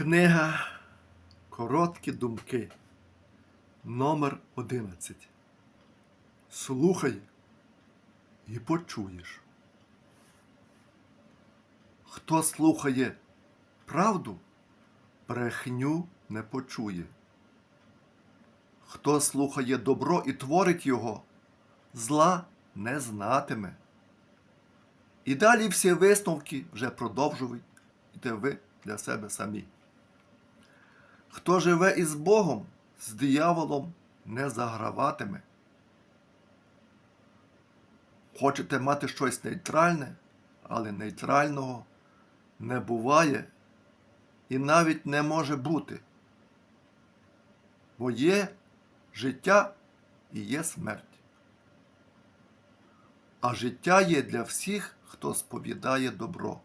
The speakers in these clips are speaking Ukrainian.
Книга Короткі думки. Номер 11. Слухай і почуєш. Хто слухає правду, брехню не почує. Хто слухає добро і творить його, зла не знатиме. І далі всі висновки вже продовжуєте ви для себе самі. Хто живе із Богом, з дияволом не заграватиме. Хочете мати щось нейтральне, але нейтрального не буває і навіть не може бути. Бо є життя і є смерть. А життя є для всіх, хто сповідає добро.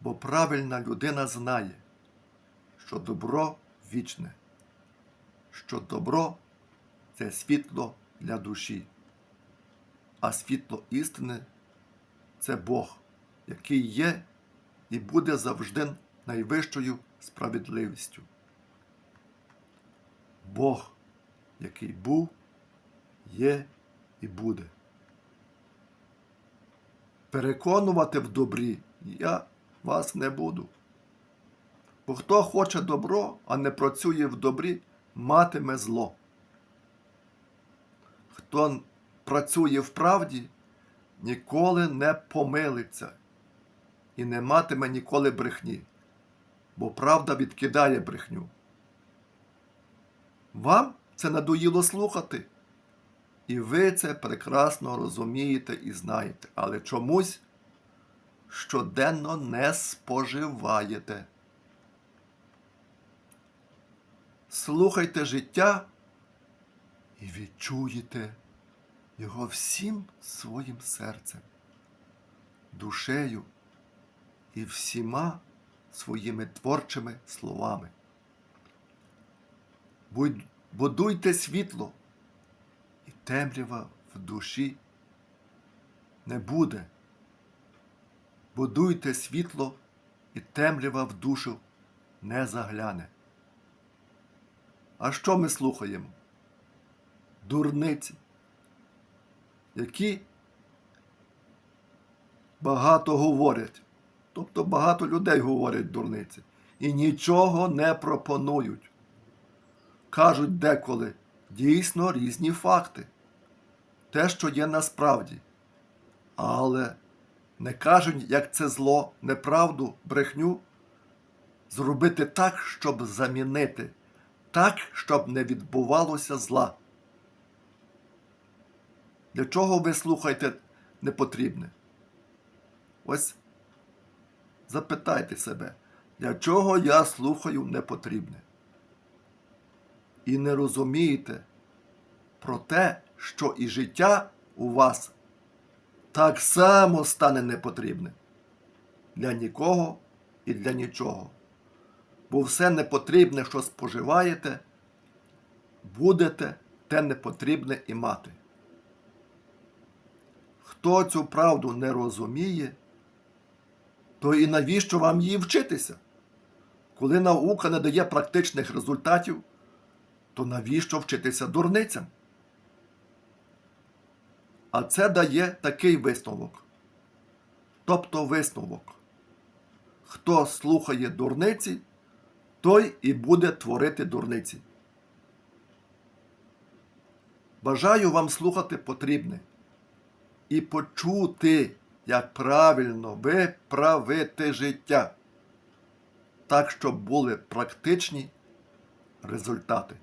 Бо правильна людина знає, що добро вічне, що добро це світло для душі, а світло істини це Бог, який є і буде завжди найвищою справедливістю. Бог, який був, є і буде. Переконувати в добрі я вас не буду. Бо хто хоче добро, а не працює в добрі, матиме зло. Хто працює в правді, ніколи не помилиться і не матиме ніколи брехні, бо правда відкидає брехню. Вам це надоїло слухати, і ви це прекрасно розумієте і знаєте, але чомусь щоденно не споживаєте. Слухайте життя і відчуєте його всім своїм серцем, душею і всіма своїми творчими словами. Будуйте світло, і темрява в душі не буде. Будуйте світло, і темрява в душу не загляне. А що ми слухаємо? Дурниці, які багато говорять, тобто багато людей говорять дурниці, і нічого не пропонують. Кажуть деколи дійсно різні факти, те, що є насправді, але не кажуть, як це зло, неправду, брехню, зробити так, щоб замінити, так, щоб не відбувалося зла. Для чого ви слухаєте непотрібне? Ось запитайте себе, для чого я слухаю непотрібне? І не розумієте про те, що і життя у вас так само стане непотрібне для нікого і для нічого. Бо все непотрібне, що споживаєте, будете те непотрібне і мати. Хто цю правду не розуміє, то і навіщо вам її вчитися? Коли наука не дає практичних результатів, то навіщо вчитися дурницям? А це дає такий висновок. Тобто висновок. Хто слухає дурниці, той і буде творити дурниці. Бажаю вам слухати потрібне і почути, як правильно виправити життя, так, щоб були практичні результати.